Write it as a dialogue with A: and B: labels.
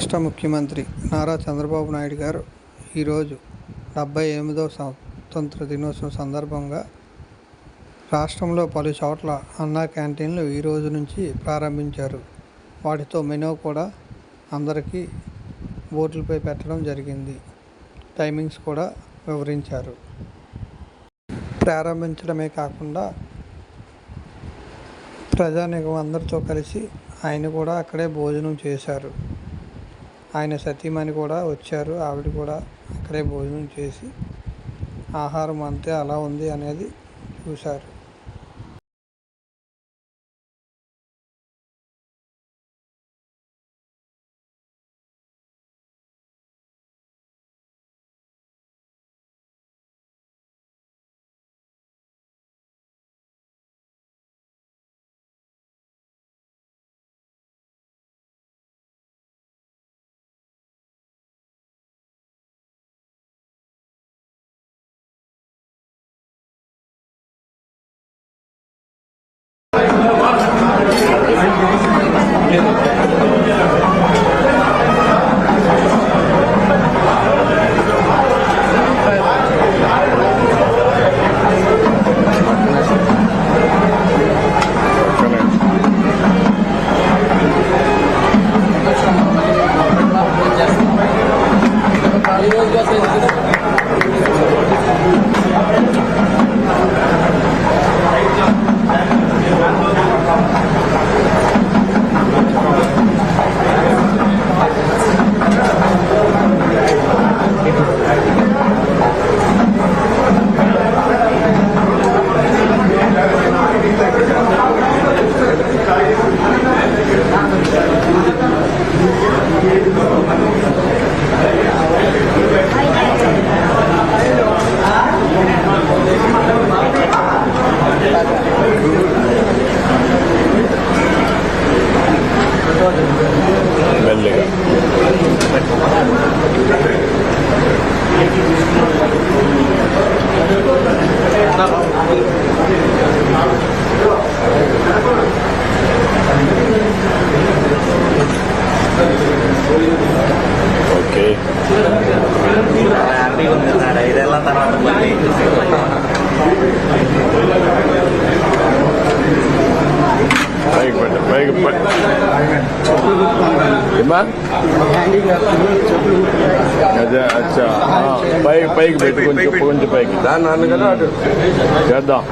A: రాష్ట్ర ముఖ్యమంత్రి నారా చంద్రబాబు నాయుడు గారు ఈరోజు డెబ్బై ఎనిమిదవ స్వాతంత్ర దినోత్సవం సందర్భంగా రాష్ట్రంలో పలు చోట్ల అన్నా క్యాంటీన్లు ఈ రోజు నుంచి ప్రారంభించారు. వాటితో మెనూ కూడా అందరికీ బోర్డులపై పెట్టడం జరిగింది. టైమింగ్స్ కూడా వివరించారు. ప్రారంభించడమే కాకుండా ప్రజానికం అందరితో కలిసి ఆయన కూడా అక్కడే భోజనం చేశారు. ఆయన సతీమణి కూడా వచ్చారు. ఆవిడ కూడా అక్కడే భోజనం చేసి ఆహారం అంతే అలా ఉంది అనేది చూశారు. Thank you.
B: మెల్లిగా ఓకే
C: హ్యాపీగా ఉంది సార్ ఐదేళ్ల తర్వాత మళ్ళీ
B: పైకి పెట్ట పైకి పెట్ట ఏమా అదే అచ్చా. ఆ, పైకి పైకి పెట్టు కొంచెం పైకి దాన్ని నాన్న కదా అటు. చేద్దాం.